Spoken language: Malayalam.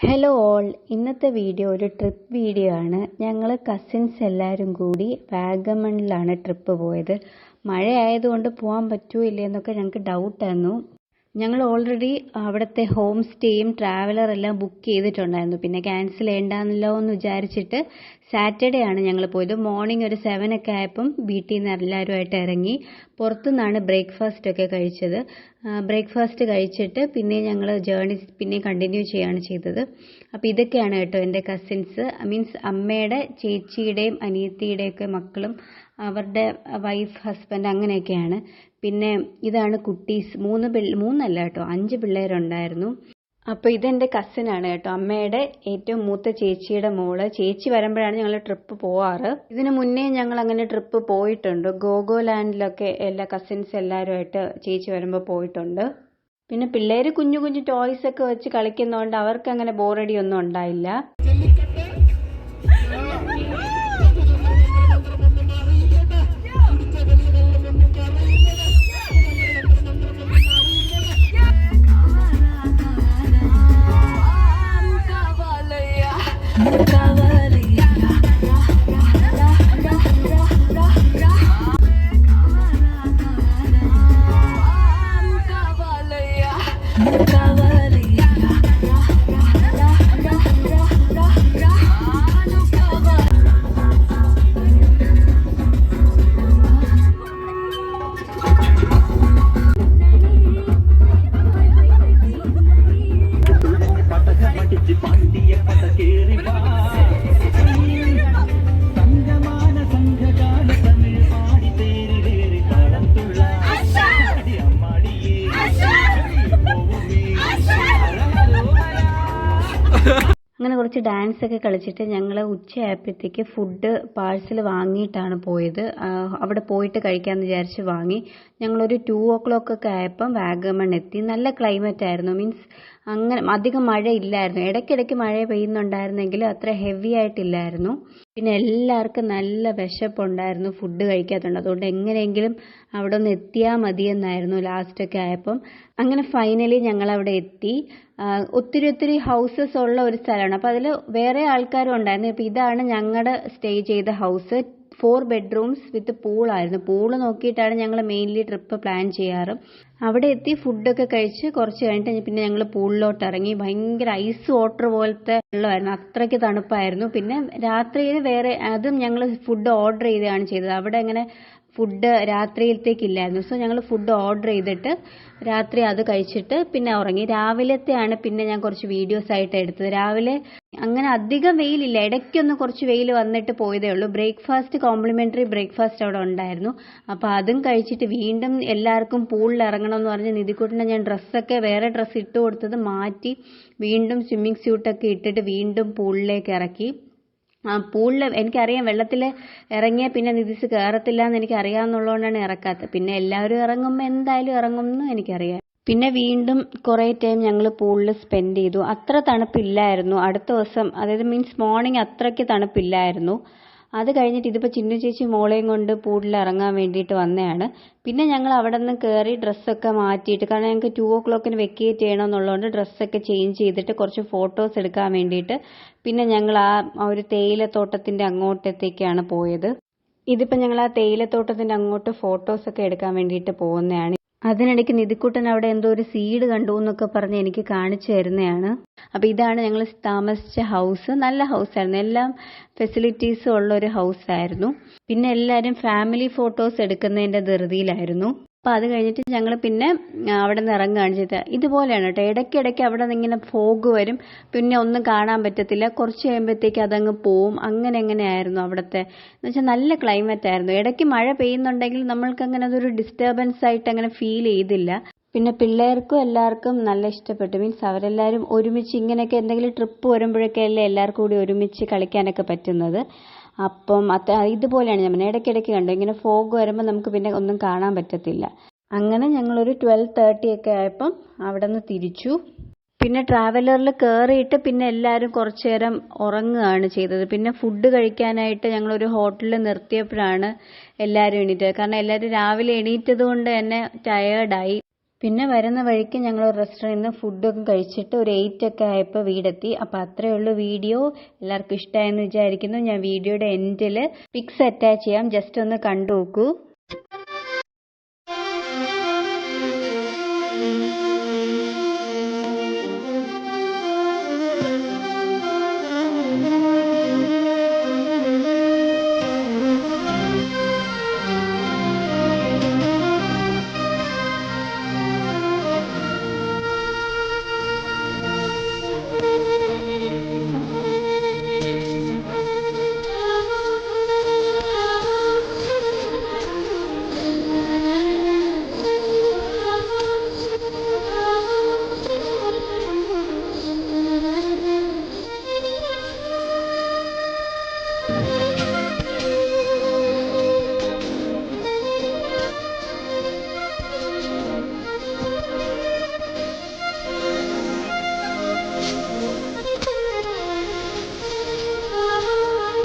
ഹലോ ഓൾ ഇന്നത്തെ വീഡിയോ ഒരു ട്രിപ്പ് വീഡിയോ ആണ്. ഞങ്ങൾ കസിൻസ് എല്ലാവരും കൂടി വാഗമണിലാണ് ട്രിപ്പ് പോയത്. മഴ ആയതുകൊണ്ട് പോകാൻ പറ്റുമോ ഇല്ലേ എന്നൊക്കെ ഞങ്ങൾക്ക് ഡൗട്ടായിരുന്നു ഞങ്ങൾ ഓൾറെഡി അവിടുത്തെ ഹോം സ്റ്റേയും ട്രാവലർ എല്ലാം ബുക്ക് ചെയ്തിട്ടുണ്ടായിരുന്നു. പിന്നെ ക്യാൻസൽ ചെയ്യണ്ടല്ലോ എന്ന് വിചാരിച്ചിട്ട് സാറ്റർഡേ ആണ് ഞങ്ങൾ പോയത്. മോർണിംഗ് ഒരു സെവൻ ഒക്കെ ആയപ്പം വീട്ടിൽ നിന്ന് എല്ലാവരുമായിട്ട് ഇറങ്ങി പുറത്തുനിന്നാണ് ബ്രേക്ക്ഫാസ്റ്റ് ഒക്കെ കഴിച്ചത്. ബ്രേക്ക്ഫാസ്റ്റ് കഴിച്ചിട്ട് പിന്നെ ഞങ്ങൾ ജേർണി പിന്നെ കണ്ടിന്യൂ ചെയ്യാണ് ചെയ്തത്. അപ്പോൾ ഇതൊക്കെയാണ് കേട്ടോ എന്റെ കസിൻസ് മീൻസ് അമ്മയുടെ ചേച്ചിയുടെയും അനിയത്തിയുടെയൊക്കെ മക്കളും അവരുടെ വൈഫ് ഹസ്ബൻഡ് അങ്ങനെയൊക്കെയാണ്. പിന്നെ ഇതാണ് കുട്ടീസ്. മൂന്ന് പിള്ള മൂന്നല്ല കേട്ടോ അഞ്ച് പിള്ളേരുണ്ടായിരുന്നു. അപ്പോൾ ഇതെന്റെ കസിനാണ് കേട്ടോ. അമ്മയുടെ ഏറ്റവും മൂത്ത ചേച്ചിയുടെ മോൾ. ചേച്ചി വരുമ്പോഴാണ് ഞങ്ങൾ ട്രിപ്പ് പോവാറ്. ഇതിനു മുന്നേ ഞങ്ങൾ അങ്ങനെ ട്രിപ്പ് പോയിട്ടുണ്ട്. ഗോഗോ ഗോഗോലാൻഡിലൊക്കെ എല്ലാ കസിൻസ് എല്ലാവരുമായിട്ട് ചേച്ചി വരുമ്പോൾ പോയിട്ടുണ്ട്. പിന്നെ പിള്ളേർ കുഞ്ഞു കുഞ്ഞു ടോയ്സ് ഒക്കെ വെച്ച് കളിക്കുന്നതുകൊണ്ട് അവർക്ക് അങ്ങനെ ബോറടിയൊന്നും ഉണ്ടായില്ല. കുറച്ച് ഡാൻസ് ഒക്കെ കളിച്ചിട്ട് ഞങ്ങൾ ഉച്ചയായപ്പോഴത്തേക്ക് ഫുഡ് പാഴ്സൽ വാങ്ങിയിട്ടാണ് പോയത്. അവിടെ പോയിട്ട് കഴിക്കാമെന്ന് വിചാരിച്ച് വാങ്ങി. ഞങ്ങളൊരു ടു ഓ ക്ലോക്ക് ഒക്കെ ആയപ്പം വാഗമൺ എത്തി. നല്ല ക്ലൈമറ്റ് ആയിരുന്നു. മീൻസ് അങ്ങനെ അധികം മഴയില്ലായിരുന്നു. ഇടയ്ക്കിടയ്ക്ക് മഴ പെയ്യുന്നുണ്ടായിരുന്നെങ്കിലും അത്ര ഹെവി ആയിട്ടില്ലായിരുന്നു. പിന്നെ എല്ലാവർക്കും നല്ല വിശപ്പുണ്ടായിരുന്നു. ഫുഡ് കഴിക്കാത്തതുകൊണ്ട്. അതുകൊണ്ട് എങ്ങനെയെങ്കിലും അവിടെ ഒന്ന് എത്തിയാൽ മതിയെന്നായിരുന്നു ലാസ്റ്റൊക്കെ ആയപ്പം. അങ്ങനെ ഫൈനലി ഞങ്ങൾ അവിടെ എത്തി ഒത്തിരി ഒത്തിരി ഹൗസസ് ഉള്ള ഒരു സ്ഥലമാണ്. അപ്പോൾ അതിൽ വേറെ ആൾക്കാരും ഉണ്ടായിരുന്നു. അപ്പോൾ ഇതാണ് ഞങ്ങളുടെ സ്റ്റേ ചെയ്ത ഹൗസ് ഫോർ ബെഡ്റൂംസ് വിത്ത് പൂളായിരുന്നു പൂൾ നോക്കിയിട്ടാണ് ഞങ്ങൾ മെയിൻലി ട്രിപ്പ് പ്ലാൻ ചെയ്യാറ്. അവിടെ എത്തി ഫുഡൊക്കെ കഴിച്ച് കുറച്ച് കഴിഞ്ഞിട്ട് പിന്നെ ഞങ്ങൾ പൂളിലോട്ട് ഇറങ്ങി. ഭയങ്കര ഐസ് വാട്ടർ പോലത്തെ വെള്ളമായിരുന്നു അത്രയ്ക്ക് തണുപ്പായിരുന്നു. പിന്നെ രാത്രിയിൽ വേറെ അതും ഞങ്ങൾ ഫുഡ് ഓർഡർ ചെയ്താണ് ചെയ്തത്. അവിടെ അങ്ങനെ ഫുഡ് രാത്രിയിലത്തേക്കില്ലായിരുന്നു. സോ ഞങ്ങൾ ഫുഡ് ഓർഡർ ചെയ്തിട്ട് രാത്രി അത് കഴിച്ചിട്ട് പിന്നെ ഉറങ്ങി. രാവിലത്തെയാണ് പിന്നെ ഞാൻ കുറച്ച് വീഡിയോസ് ആയിട്ട് എടുത്തത്. രാവിലെ അങ്ങനെ അധികം വെയിലില്ല. ഇടയ്ക്കൊന്ന് കുറച്ച് വെയിൽ വന്നിട്ട് പോയതേ ഉള്ളൂ. ബ്രേക്ക്ഫാസ്റ്റ് കോംപ്ലിമെന്ററി ബ്രേക്ക്ഫാസ്റ്റ് അവിടെ ഉണ്ടായിരുന്നു. അപ്പോൾ അതും കഴിച്ചിട്ട് വീണ്ടും എല്ലാവർക്കും പൂളിൽ ഇറങ്ങണം എന്ന് പറഞ്ഞ് നിധിക്കൂട്ടിനെ ഞാൻ ഡ്രസ്സൊക്കെ വേറെ ഡ്രസ്സ് ഇട്ട് കൊടുത്തത് മാറ്റി വീണ്ടും സ്വിമ്മിങ് സ്യൂട്ടൊക്കെ ഇട്ടിട്ട് വീണ്ടും പൂളിലേക്ക് ഇറക്കി. ആ പൂളിൽ എനിക്കറിയാം വെള്ളത്തിൽ ഇറങ്ങിയാൽ പിന്നെ നിധിസ് കയറത്തില്ല എന്ന് എനിക്ക് അറിയാമെന്നുള്ളതുകൊണ്ടാണ് ഇറക്കാത്തത്. പിന്നെ എല്ലാവരും ഇറങ്ങുമ്പോൾ എന്തായാലും ഇറങ്ങുമെന്നും എനിക്കറിയാം. പിന്നെ വീണ്ടും കുറേ ടൈം ഞങ്ങൾ പൂളിൽ സ്പെൻഡ് ചെയ്തു. അത്ര തണുപ്പില്ലായിരുന്നു. അടുത്ത ദിവസം അതായത് മീൻസ് മോർണിംഗ് അത്രയ്ക്ക് തണുപ്പില്ലായിരുന്നു. അത് കഴിഞ്ഞിട്ട് ഇതിപ്പോൾ ചിന്നു ചേച്ചി മോളെയും കൊണ്ട് പൂളിൽ ഇറങ്ങാൻ വേണ്ടിയിട്ട് വന്നതാണ് പിന്നെ ഞങ്ങൾ അവിടെ നിന്ന് കയറി ഡ്രസ്സൊക്കെ മാറ്റിയിട്ട് കാരണം ഞങ്ങൾക്ക് ടു ഓ ക്ലോക്കിന് വെക്കേറ്റ് ചെയ്യണമെന്നുള്ളതുകൊണ്ട് ഡ്രസ്സൊക്കെ ചേഞ്ച് ചെയ്തിട്ട് കുറച്ച് ഫോട്ടോസ് എടുക്കാൻ വേണ്ടിയിട്ട് പിന്നെ ഞങ്ങൾ ആ ഒരു തേയിലത്തോട്ടത്തിന്റെ അങ്ങോട്ടത്തേക്കാണ് പോയത്. ഇതിപ്പോൾ ഞങ്ങൾ ആ തേയിലത്തോട്ടത്തിന്റെ അങ്ങോട്ട് ഫോട്ടോസൊക്കെ എടുക്കാൻ വേണ്ടിയിട്ട് പോകുന്നതാണ്. അതിനിടയ്ക്ക് നിധിക്കുട്ടൻ അവിടെ എന്തോ ഒരു സീഡ് കണ്ടു എന്നൊക്കെ പറഞ്ഞ് എനിക്ക് കാണിച്ചു തരുന്നതാണ്. അപ്പോൾ ഇതാണ് ഞങ്ങൾ താമസിച്ച ഹൗസ് നല്ല ഹൗസായിരുന്നു എല്ലാം ഫെസിലിറ്റീസും ഉള്ള ഒരു ഹൗസായിരുന്നു പിന്നെ എല്ലാവരും ഫാമിലി ഫോട്ടോസ് എടുക്കുന്നതിന്റെ ധൃതിയിലായിരുന്നു. അപ്പോൾ അത് കഴിഞ്ഞിട്ട് ഞങ്ങൾ പിന്നെ അവിടെ നിന്ന് ഇറങ്ങുകയാണ് ചെയ്തത്. ഇതുപോലെയാണ് കേട്ടോ. ഇടയ്ക്കിടയ്ക്ക് അവിടെ നിന്ന് ഇങ്ങനെ ഫോഗ് വരും. പിന്നെ ഒന്നും കാണാൻ പറ്റത്തില്ല. കുറച്ച് കഴിയുമ്പോഴത്തേക്ക് അതങ്ങ് പോവും. അങ്ങനെ എങ്ങനെയായിരുന്നു അവിടുത്തെ? എന്ന് വെച്ചാൽ നല്ല ക്ലൈമറ്റ് ആയിരുന്നു. ഇടയ്ക്ക് മഴ പെയ്യുന്നുണ്ടെങ്കിൽ നമ്മൾക്ക് അങ്ങനെ അതൊരു ഡിസ്റ്റർബൻസ് ആയിട്ട് അങ്ങനെ ഫീൽ ചെയ്തില്ല. പിന്നെ പിള്ളേർക്കും എല്ലാവർക്കും നല്ല ഇഷ്ടപ്പെട്ടു. മീൻസ് അവരെല്ലാവരും ഒരുമിച്ച് ഇങ്ങനെയൊക്കെ എന്തെങ്കിലും ട്രിപ്പ് വരുമ്പോഴൊക്കെ അല്ലേ എല്ലാവർക്കും കൂടി ഒരുമിച്ച് കളിക്കാനൊക്കെ പറ്റുന്നത്. അപ്പം അത് ഇതുപോലെയാണ് ഞാൻ ഇടയ്ക്കിടയ്ക്ക് കണ്ടു. ഇങ്ങനെ ഫോഗ് വരുമ്പോൾ നമുക്ക് പിന്നെ ഒന്നും കാണാൻ പറ്റത്തില്ല. അങ്ങനെ ഞങ്ങളൊരു ട്വൽവ് തേർട്ടി ഒക്കെ ആയപ്പം അവിടെ നിന്ന് തിരിച്ചു. പിന്നെ ട്രാവലറിൽ കയറിയിട്ട് പിന്നെ എല്ലാവരും കുറച്ചു നേരം ഉറങ്ങുകയാണ് ചെയ്തത്. പിന്നെ ഫുഡ് കഴിക്കാനായിട്ട് ഞങ്ങളൊരു ഹോട്ടലിൽ നിർത്തിയപ്പോഴാണ് എല്ലാവരും എണീറ്റത്. കാരണം എല്ലാവരും രാവിലെ എണീറ്റത് കൊണ്ട് തന്നെ ടയേർഡായി പിന്നെ വരുന്ന വഴിക്ക് ഞങ്ങൾ ഒരു റെസ്റ്റോറന്റിൽ നിന്ന് ഫുഡൊക്കെ കഴിച്ചിട്ട് ഒരു എയ്റ്റ് ഒക്കെ ആയപ്പോൾ വീടെത്തി. അപ്പോൾ അത്രയേ ഉള്ളൂ വീഡിയോ എല്ലാവർക്കും ഇഷ്ടമായെന്ന് വിചാരിക്കുന്നു. ഞാൻ വീഡിയോയുടെ എൻഡിൽ പിക്സ് അറ്റാച്ച് ചെയ്യാം. ജസ്റ്റ് ഒന്ന് കണ്ടു നോക്കൂ.